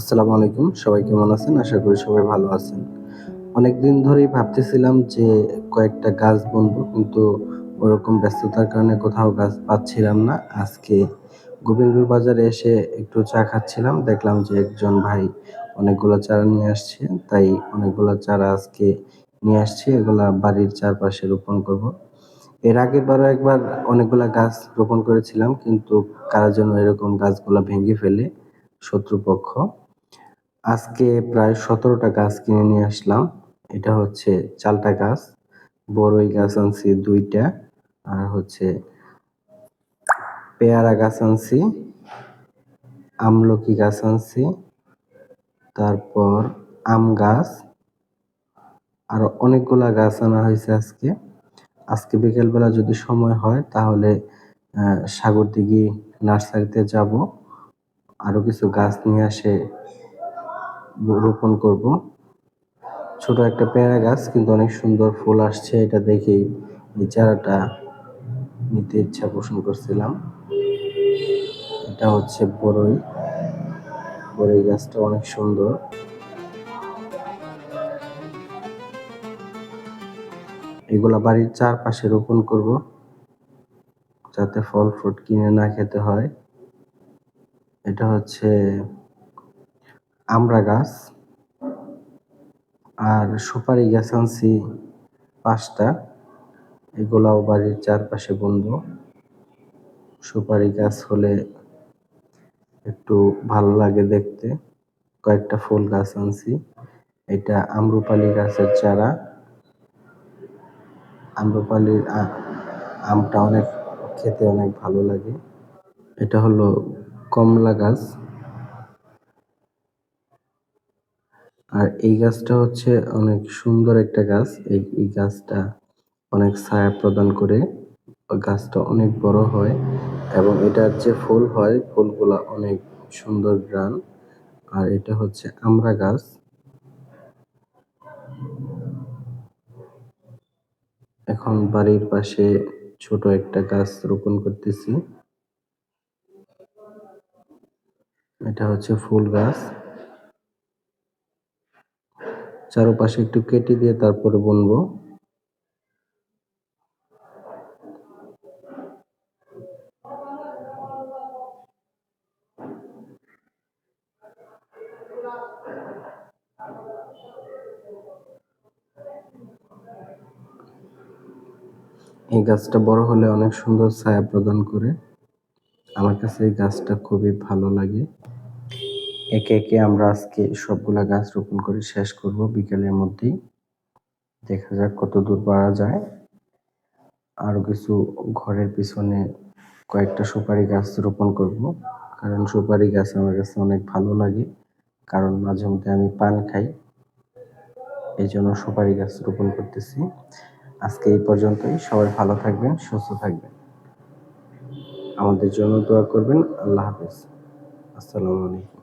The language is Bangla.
আসসালামু আলাইকুম। সবাই কেমন আছেন? আশা করি সবাই ভালো আছেন। অনেক দিন ধরেই ভাবতেছিলাম যে কয়েকটা গাছ বুনবো, কিন্তু ওরকম ব্যস্ততার কারণে কোথাও গাছ পাচ্ছিলাম না। আজকে গোবিন্দপুর বাজারে এসে একটু চা খাচ্ছিলাম। দেখলাম যে একজন ভাই অনেকগুলো চারা নিয়ে আসছে, তাই অনেকগুলো চারা আজকে নিয়ে আসছি। এগুলা বাড়ির চারপাশে রোপণ করব। এর আগের বারও একবার অনেকগুলা গাছ রোপণ করেছিলাম, কিন্তু কারা যেন এরকম গাছগুলা ভেঙে ফেলে শত্রুপক্ষ আজকে প্রায় সতেরোটা গাছ কিনে নিয়ে আসলাম। এটা হচ্ছে চালটা গাছ বড়ই গাছ আনছি দুইটা, আর হচ্ছে পেয়ারা গাছ আনছি, আমলকি গাছ আনছি, তারপর আম গাছ, আর অনেকগুলা গাছ আনা হয়েছে আজকে। আজকে বিকেলবেলা যদি সময় হয় তাহলে সাগর দিঘি নার্সারিতে যাব। আরও কিছু গাছ নিয়ে আসে রোপণ করব। ছোট একটা পেয়ারা গাছ, কিন্তু অনেক সুন্দর ফুল আসছে, এটা দেখেই এই চারাটা নিতে ইচ্ছা পোষণ করছিলাম। এটা হচ্ছে বড়ই বরই গাছটা অনেক সুন্দর। এগুলা বাড়ির চারপাশে রোপণ করব, যাতে ফল ফ্রুট কিনে না খেতে হয়। এটা হচ্ছে আমড়া গাছ আর সুপারি গাছ আনছি পাঁচটা। এগুলাও বাড়ির চারপাশে বুনবো সুপারি গাছ হলে একটু ভালো লাগে দেখতে। কয়েকটা ফুল গাছ আনছি। এটা আম্রপালি গাছের চারা। আম্রপালির আমটা অনেক, খেতে অনেক ভালো লাগে। এটা হলো কমলা গাছ আর এই গাছটা হচ্ছে অনেক সুন্দর একটা গাছ। এই এই গাছটা অনেক ছায়া প্রদান করে গাছটা অনেক বড় হয় এবং এটার যে ফুল হয়। ফুলগুলা অনেক সুন্দর গ্রান। আর এটা হচ্ছে আমড়া গাছ। এখন বাড়ির পাশে ছোট একটা গাছ রোপণ করতেছি। এটা হচ্ছে ফুল গাছ। চারপাশে একটু কেটে দিয়ে তারপরে বুনবো। এই গাছটা বড় হলে অনেক সুন্দর ছায়া প্রদান করে। আমার কাছে এই গাছটা খুবই ভালো লাগে। একে একে আমরা আজকে সবগুলা গাছ রোপণ করে শেষ করব বিকেলের মধ্যেই। দেখা যাক কত দূর পারা যায়। আরও কিছু ঘরের পিছনে কয়েকটা সুপারি গাছ রোপণ করব, কারণ সুপারি গাছ আমার কাছে অনেক ভালো লাগে, কারণ মাঝে মধ্যে আমি পান খাই। এই জন্য সুপারি গাছ রোপণ করতেছি। আজকে এই পর্যন্তই, সবাই ভালো থাকবেন, সুস্থ থাকবেন। আমাদের জন্য দোয়া করবেন, আল্লাহ হাফেজ। আসসালামু আলাইকুম।